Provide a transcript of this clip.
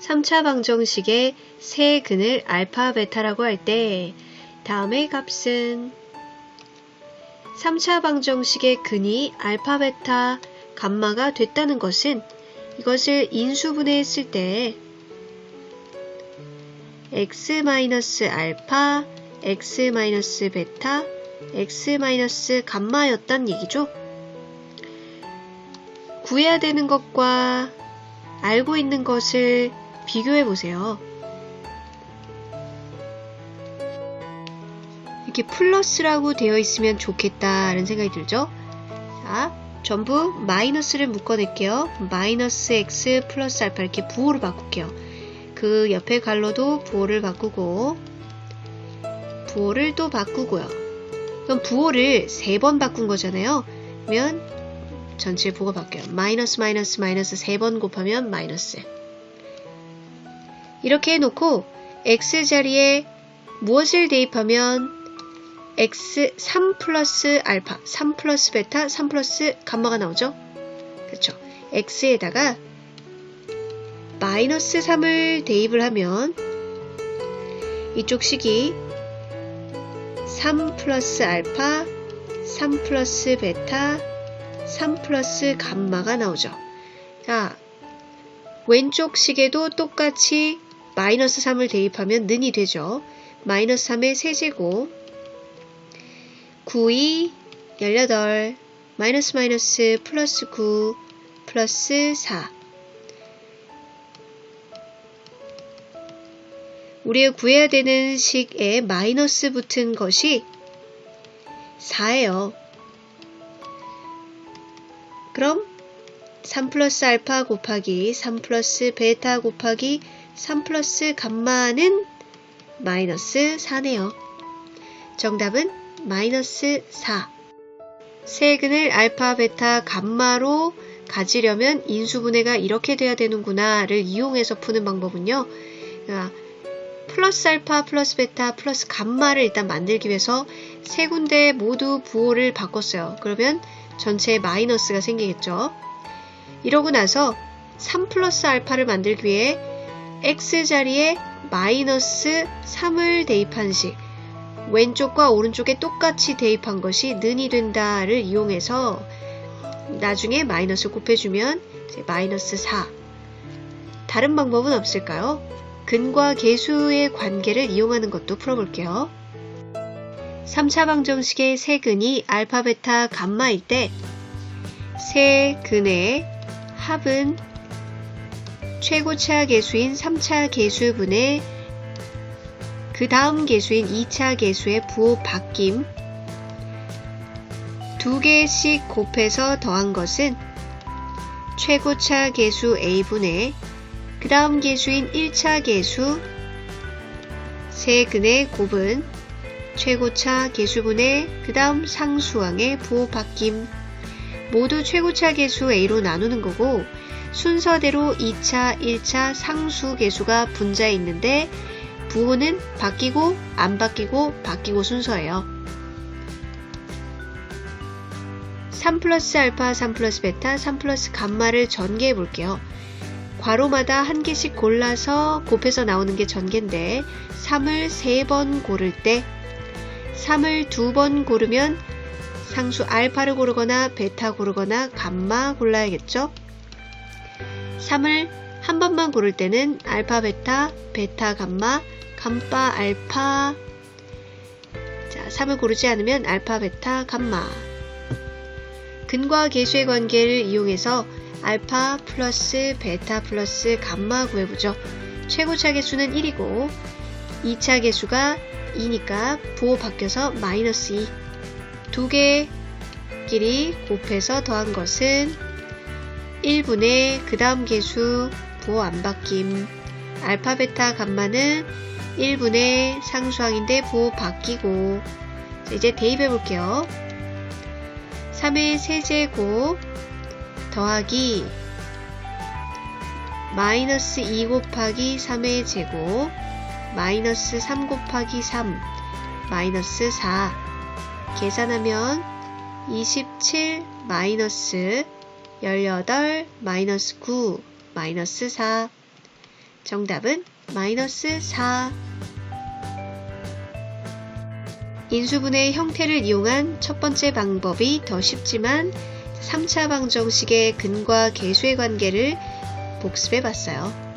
3차 방정식의 세 근을 알파, 베타라고 할 때 다음의 값은 3차 방정식의 근이 알파, 베타, 감마가 됐다는 것은 이것을 인수분해했을 때 x-알파, x-베타, x-감마였단 얘기죠. 구해야 되는 것과 알고 있는 것을 비교해 보세요. 이렇게 플러스라고 되어 있으면 좋겠다는 생각이 들죠? 자, 전부 마이너스를 묶어낼게요. 마이너스 x 플러스 알파 이렇게 부호를 바꿀게요. 그 옆에 갈로도 부호를 바꾸고 부호를 또 바꾸고요. 그럼 부호를 세 번 바꾼 거잖아요. 그러면 전체 부호가 바뀌어요. 마이너스 마이너스 마이너스 세 번 곱하면 마이너스 이렇게 해놓고 x 자리에 무엇을 대입하면 x 3 플러스 알파, 3 플러스 베타, 3 플러스 감마가 나오죠? 그렇죠. x에다가 마이너스 3을 대입을 하면 이쪽 식이 3 플러스 알파, 3 플러스 베타, 3 플러스 감마가 나오죠. 자, 왼쪽 식에도 똑같이 마이너스 3을 대입하면 는이 되죠. 마이너스 3의 세제곱 9, 2, 18, 마이너스 마이너스 플러스 9, 플러스 4 우리가 구해야 되는 식에 마이너스 붙은 것이 4예요. 그럼 3 플러스 알파 곱하기 3 플러스 베타 곱하기 3 플러스 감마는 마이너스 4네요. 정답은 마이너스 4. 세근을 알파, 베타, 감마로 가지려면 인수분해가 이렇게 돼야 되는구나를 이용해서 푸는 방법은요. 그러니까 플러스 알파, 플러스 베타, 플러스 감마를 일단 만들기 위해서 세 군데 모두 부호를 바꿨어요. 그러면 전체에 마이너스가 생기겠죠. 이러고 나서 3 플러스 알파를 만들기 위해 x 자리에 마이너스 3을 대입한 식 왼쪽과 오른쪽에 똑같이 대입한 것이 는이 된다를 이용해서 나중에 마이너스 곱해주면 마이너스 4 다른 방법은 없을까요? 근과 계수의 관계를 이용하는 것도 풀어볼게요. 3차 방정식의 세 근이 알파, 베타, 감마일 때 세 근의 합은 최고차 계수인 3차 계수분의 그 다음 계수인 2차 계수의 부호 바뀜 두 개씩 곱해서 더한 것은 최고차 계수 A분의 그 다음 계수인 1차 계수 세 근의 곱은 최고차 계수분의 그 다음 상수항의 부호 바뀜 모두 최고차 계수 A로 나누는 거고 순서대로 2차, 1차 상수 계수가 분자에 있는데 부호는 바뀌고 안 바뀌고 바뀌고 순서예요. 3 플러스 알파, 3 플러스 베타, 3 플러스 감마를 전개해 볼게요. 괄호마다 한 개씩 골라서 곱해서 나오는 게 전개인데 3을 3번 고를 때 3을 2번 고르면 상수 알파를 고르거나 베타 고르거나 감마 골라야겠죠? 3을 한 번만 고를 때는 알파 베타, 베타 감마, 감파 알파 자, 3을 고르지 않으면 알파 베타 감마 근과 계수의 관계를 이용해서 알파 플러스 베타 플러스 감마 구해보죠. 최고차 계수는 1이고 2차 계수가 2니까 부호 바뀌어서 마이너스 2. 두 개끼리 곱해서 더한 것은 1분의 그 다음 계수 부호 안 바뀜. 알파 베타 감마는 1분의 상수항인데 부호 바뀌고 이제 대입해 볼게요. 3의 세제곱 더하기 마이너스 2 곱하기 3의 제곱 마이너스 3 곱하기 3 마이너스 4 계산하면 27 마이너스 18 마이너스 9 마이너스 4 정답은 마이너스 4. 인수분해의 형태를 이용한 첫 번째 방법이 더 쉽지만 3차 방정식의 근과 계수의 관계를 복습해 봤어요.